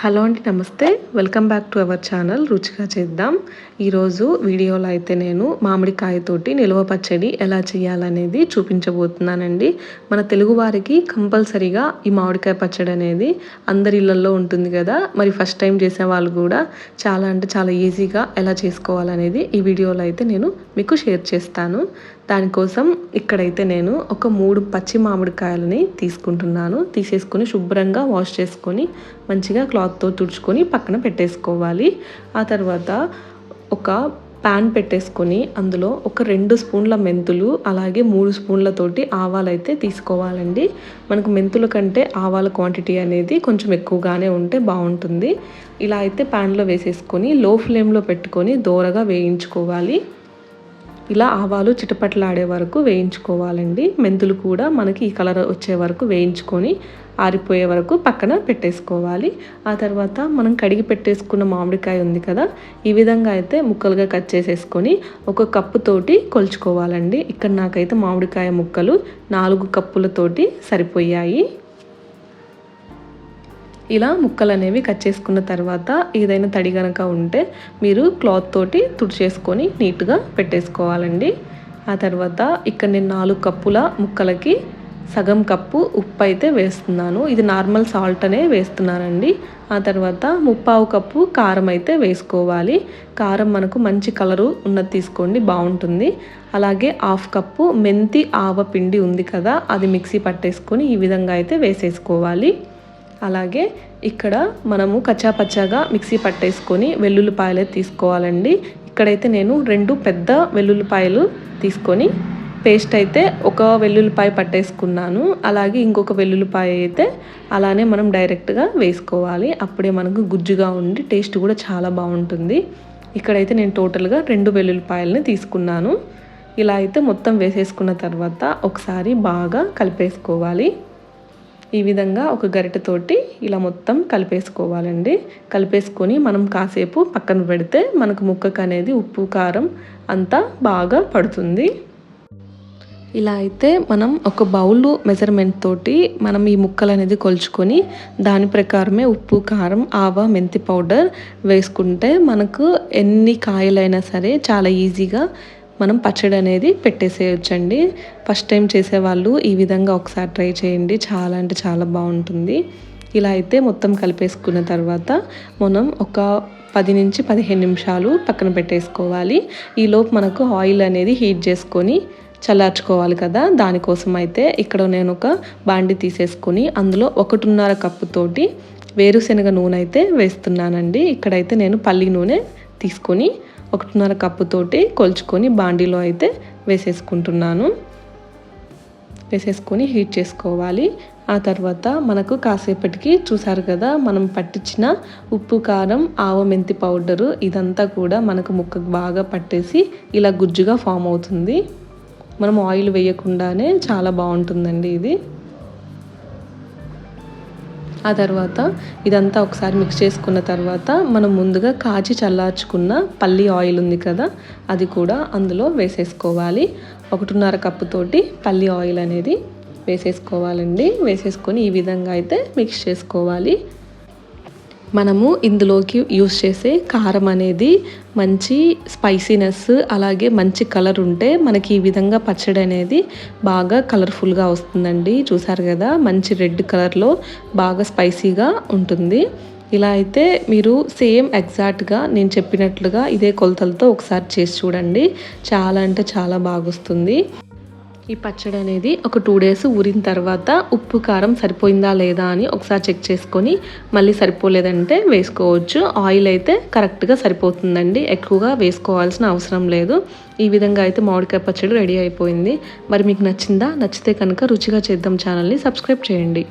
Hello అండి namaste. Welcome back to our channel రుచిగా చేద్దాం. ఈరోజు వీడియోలో అయితే నేను మామిడికాయతోటి నిల్వ పచ్చడి ఎలా చేయాలనేది చూపించబోతున్నానండి. మన తెలుగు వారికి కంపల్సరీగా ఈ మామిడికాయ పచ్చడి అనేది అందరి ఇళ్ళలో ఉంటుంది కదా. మరి ఫస్ట్ టైం చేసే వాళ్ళు కూడా చాలా అంటే చాలా ఈజీగా ఎలా చేసుకోవాలనేది ఈ వీడియోలో అయితే నేను మీకు షేర్ చేస్తాను. దానికోసం ఇక్కడైతే నేను ఒక మూడు పచ్చి మామిడికాయలని తీసుకుంటున్నాను. తీసేసుకొని శుభ్రంగా వాష్ చేసుకొని మంచిగా క్లాత్తో తుడుచుకొని పక్కన పెట్టేసుకోవాలి. ఆ తర్వాత ఒక ప్యాన్ పెట్టేసుకొని అందులో ఒక రెండు స్పూన్ల మెంతులు అలాగే మూడు స్పూన్లతోటి ఆవాలు అయితే తీసుకోవాలండి. మనకు మెంతుల కంటే ఆవాల క్వాంటిటీ అనేది కొంచెం ఎక్కువగానే ఉంటే బాగుంటుంది. ఇలా అయితే ప్యాన్లో వేసేసుకొని లో ఫ్లేమ్లో పెట్టుకొని దోరగా వేయించుకోవాలి. ఇలా ఆవాలు చిటపట్లాడే వరకు వేయించుకోవాలండి. మెంతులు కూడా మనకి ఈ కలర్ వచ్చే వరకు వేయించుకొని ఆరిపోయే వరకు పక్కన పెట్టేసుకోవాలి. ఆ తర్వాత మనం కడిగి పెట్టేసుకున్న మామిడికాయ ఉంది కదా ఈ విధంగా అయితే ముక్కలుగా కట్ చేసేసుకొని ఒక కప్పుతోటి కొలుచుకోవాలండి. ఇక్కడ నాకైతే మామిడికాయ ముక్కలు నాలుగు కప్పులతోటి సరిపోయాయి. ఇలా ముక్కలు అనేవి కట్ చేసుకున్న తర్వాత ఏదైనా తడి కనుక ఉంటే మీరు క్లాత్ తోటి తుడిచేసుకొని నీట్గా పెట్టేసుకోవాలండి. ఆ తర్వాత ఇక్కడ నేను నాలుగు కప్పుల ముక్కలకి సగం కప్పు ఉప్పు అయితే వేస్తున్నాను. ఇది నార్మల్ సాల్ట్ అనే వేస్తున్నానండి. ఆ తర్వాత ముప్పావు కప్పు కారం అయితే వేసుకోవాలి. కారం మనకు మంచి కలరు ఉన్నది తీసుకోండి బాగుంటుంది. అలాగే హాఫ్ కప్పు మెంతి ఆవ పిండి ఉంది కదా అది మిక్సీ పట్టేసుకొని ఈ విధంగా అయితే వేసేసుకోవాలి. అలాగే ఇక్కడ మనము కచ్చాపచ్చాగా మిక్సీ పట్టేసుకొని వెల్లుల్లిపాయలు తీసుకోవాలండి. ఇక్కడైతే నేను రెండు పెద్ద వెల్లుల్లిపాయలు తీసుకొని పేస్ట్ అయితే ఒక వెల్లుల్లిపాయ పట్టేసుకున్నాను. అలాగే ఇంకొక వెల్లుల్లిపాయ అయితే అలానే మనం డైరెక్ట్గా వేసుకోవాలి. అప్పుడే మనకు గుజ్జుగా ఉండి టేస్ట్ కూడా చాలా బాగుంటుంది. ఇక్కడైతే నేను టోటల్గా రెండు వెల్లుల్లిపాయలని తీసుకున్నాను. ఇలా అయితే మొత్తం వేసేసుకున్న తర్వాత ఒకసారి బాగా కలిపేసుకోవాలి. ఈ విధంగా ఒక గరిటెతోటి ఇలా మొత్తం కలిపేసుకోవాలండి. కలిపేసుకొని మనం కాసేపు పక్కన పెడితే మనకు ముక్కకు అనేది ఉప్పు కారం అంతా బాగా పడుతుంది. ఇలా అయితే మనం ఒక బౌల్ మెజర్మెంట్ తోటి మనం ఈ ముక్కలు అనేది కొలుచుకొని దాని ప్రకారమే ఉప్పు కారం ఆవ మెంతి పౌడర్ వేసుకుంటే మనకు ఎన్ని కాయలైనా సరే చాలా ఈజీగా మనం పచ్చడి అనేది పెట్టేసేయచ్చండి. ఫస్ట్ టైం చేసేవాళ్ళు ఈ విధంగా ఒకసారి ట్రై చేయండి. చాలా అంటే చాలా బాగుంటుంది. ఇలా అయితే మొత్తం కలిపేసుకున్న తర్వాత మనం ఒక పది నుంచి పదిహేను నిమిషాలు పక్కన పెట్టేసుకోవాలి. ఈలోపు మనకు ఆయిల్ అనేది హీట్ చేసుకొని చల్లార్చుకోవాలి కదా. దానికోసం అయితే ఇక్కడ నేను ఒక బాండి తీసేసుకొని అందులో ఒకటిన్నర కప్పుతోటి వేరుశనగ నూనె అయితే వేస్తున్నానండి. ఇక్కడైతే నేను పల్లి నూనె తీసుకొని ఒకటిన్నర కప్పుతోటి కొలుచుకొని బాండీలో అయితే వేసేసుకుంటున్నాను. వేసేసుకొని హీట్ చేసుకోవాలి. ఆ తర్వాత మనకు కాసేపటికి చూసారు కదా మనం పట్టించిన ఉప్పు కారం ఆవ మెంతి పౌడరు ఇదంతా కూడా మనకు ముక్కకు బాగా పట్టేసి ఇలా గుజ్జుగా ఫామ్ అవుతుంది. మనం ఆయిల్ వేయకుండానే చాలా బాగుంటుందండి ఇది. ఆ తర్వాత ఇదంతా ఒకసారి మిక్స్ చేసుకున్న తర్వాత మనం ముందుగా కాచి చల్లార్చుకున్న పల్లి ఆయిల్ ఉంది కదా అది కూడా అందులో వేసేసుకోవాలి. ఒకటిన్నర కప్పుతోటి పల్లి ఆయిల్ అనేది వేసేసుకోవాలండి. వేసేసుకొని ఈ విధంగా అయితే మిక్స్ చేసుకోవాలి. మనము ఇందులోకి యూస్ చేసే కారం అనేది మంచి స్పైసీనెస్ అలాగే మంచి కలర్ ఉంటే మనకి ఈ విధంగా పచ్చడి అనేది బాగా కలర్ఫుల్గా వస్తుందండి. చూసారు కదా మంచి రెడ్ కలర్లో బాగా స్పైసీగా ఉంటుంది. ఇలా అయితే మీరు సేమ్ ఎగ్జాక్ట్గా నేను చెప్పినట్లుగా ఇదే కొలతలతో ఒకసారి చేసి చూడండి. చాలా అంటే చాలా బాగొస్తుంది. ఈ పచ్చడి అనేది ఒక టూ డేస్ ఊరిన తర్వాత ఉప్పు కారం సరిపోయిందా లేదా అని ఒకసారి చెక్ చేసుకొని మళ్ళీ సరిపోలేదంటే వేసుకోవచ్చు. ఆయిల్ అయితే కరెక్ట్గా సరిపోతుందండి. ఎక్కువగా వేసుకోవాల్సిన అవసరం లేదు. ఈ విధంగా అయితే మామిడికాయ పచ్చడి రెడీ అయిపోయింది. మరి మీకు నచ్చిందా? నచ్చితే కనుక రుచిగా చేద్దాం ఛానల్ని సబ్స్క్రైబ్ చేయండి.